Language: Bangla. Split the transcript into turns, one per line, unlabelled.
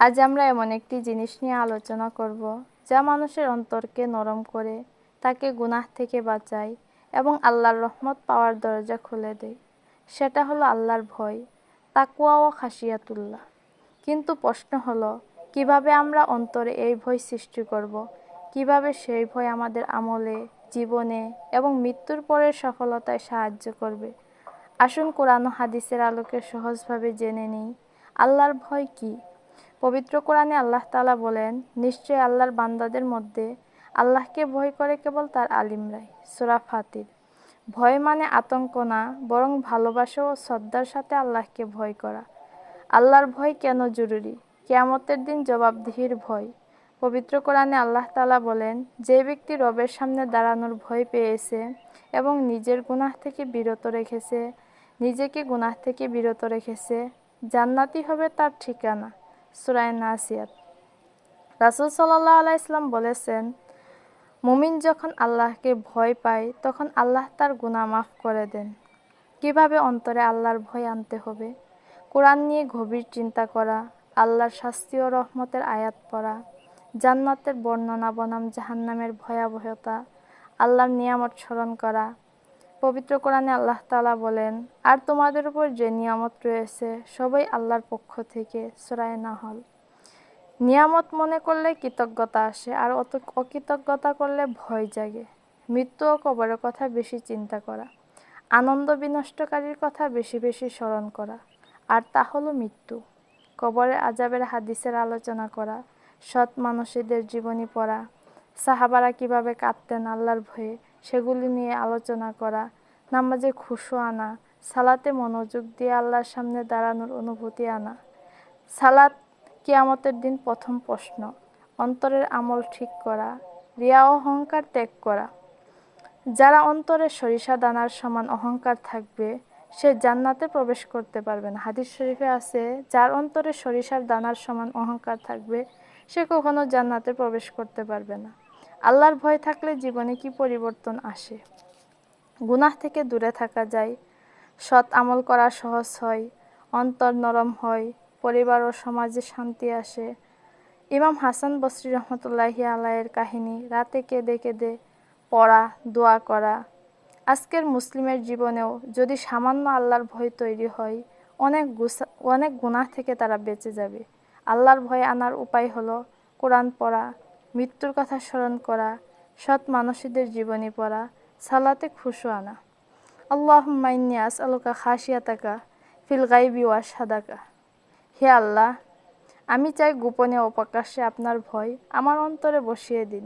আজ আমরা এমন একটি জিনিস নিয়ে আলোচনা করব, যা মানুষের অন্তরকে নরম করে, তাকে গুনাহ থেকে বাঁচায় এবং আল্লাহর রহমত পাওয়ার দরজা খুলে দেয়। সেটা হলো আল্লাহর ভয় তাকুয়া ও খাসিয়াতুল্লাহ কিন্তু প্রশ্ন হলো, কীভাবে আমরা অন্তরে এই ভয় সৃষ্টি করব। কীভাবে সেই ভয় আমাদের আমলে, জীবনে এবং মৃত্যুর পরের সফলতায় সাহায্য করবে? আসুন কোরআন হাদিসের আলোকে সহজভাবে জেনে নিই, আল্লাহর ভয় কী? পবিত্র কোরআনে আল্লাহ তালা বলেন, নিশ্চয়ই আল্লাহর বান্দাদের মধ্যে আল্লাহকে ভয় করে কেবল তার আলিমরাই। সুরা ফাতির। ভয় মানে আতঙ্ক না, বরং ভালোবাসা ও শ্রদ্ধার সাথে আল্লাহকে ভয় করা। আল্লাহর ভয় কেন জরুরি? কেয়ামতের দিন জবাবদিহির ভয়। পবিত্র কোরআনে আল্লাহ তালা বলেন, যে ব্যক্তি রবের সামনে দাঁড়ানোর ভয় পেয়েছে এবং নিজের গুনাহ থেকে বিরত রেখেছে, নিজেকে গুনাহ থেকে বিরত রেখেছে, জান্নাতি হবে তার ঠিকানা। সুরায় নাসিয়াত। রাসুল সাল্লাহ আলাই ইসলাম বলেছেন, মুমিন যখন আল্লাহকে ভয় পায়, তখন আল্লাহ তার গুণা মাফ করে দেন। কীভাবে অন্তরে আল্লাহর ভয় আনতে হবে? কোরআন নিয়ে গভীর চিন্তা করা, আল্লাহর শাস্তি ও রহমতের আয়াত পড়া, জান্নাতের বর্ণনা বনাম জাহান্নামের ভয়াবহতা, আল্লাহর নিয়ামত স্মরণ করা পবিত্র কোরআনে আল্লাহ তালা বলেন, আর তোমাদের উপর যে নিয়ামত রয়েছে, সবাই আল্লাহর পক্ষ থেকে, সরায় না হল নিয়ামত মনে করলে কৃতজ্ঞতা আসে, আর অত অকৃতজ্ঞতা করলে ভয় জাগে। মৃত্যু ও কবরের কথা বেশি চিন্তা করা। আনন্দ বিনষ্টকারীর কথা বেশি বেশি স্মরণ করা। আর তা হলো মৃত্যু। কবরের আজাবের হাদিসের আলোচনা করা। সৎ মানুষদের জীবনী পড়া। সাহাবারা কীভাবে কাঁদতেন আল্লাহর ভয়ে। সেগুলি নিয়ে আলোচনা করা, নামাজে খুশু আনা, সালাতে মনোযোগ দিয়ে আল্লাহর সামনে দাঁড়ানোর অনুভূতি আনা। সালাত কিয়ামতের দিন প্রথম প্রশ্ন, অন্তরের আমল ঠিক করা, রিয়া অহংকার ত্যাগ করা। যারা অন্তরে সরিষা দানার সমান অহংকার থাকবে, সে জান্নাতে প্রবেশ করতে পারবে না। হাদিস শরীফে আছে, যার অন্তরে সরিষার দানার সমান অহংকার থাকবে, সে কখনো জান্নাতে প্রবেশ করতে পারবে না। আল্লাহর ভয় থাকলে জীবনে কি পরিবর্তন আসে? গুনাহ থেকে দূরে থাকা যায়, সৎ আমল করা সহজ হয়, অন্তর নরম হয়, পরিবার ও সমাজে শান্তি আসে। ইমাম হাসান বসরি রহমতুল্লাহি আলাইয়ের কাহিনী, রাতে কেঁদে কেঁদে পড়া, দোয়া করা। আজকের মুসলিমের জীবনেও যদি সামান্য আল্লাহর ভয় তৈরি হয়, অনেক গুসা, অনেক গুনাহ থেকে তারা বেঁচে যাবে। আল্লাহর ভয় আনার উপায় হলো কোরআন পড়া মৃত্যুর কথা স্মরণ করা, সৎ মানসীদের জীবনী পড়া, সালাতে খুশু আনা। আল্লাহ মাইনিয়াস আলোকা খাসিয়াতাকা ফিল গাইবি ওয়া সাদাকা হে আল্লাহ, আমি চাই গোপনে অপ্রকাশ্যে আপনার ভয় আমার অন্তরে বসিয়ে দিন।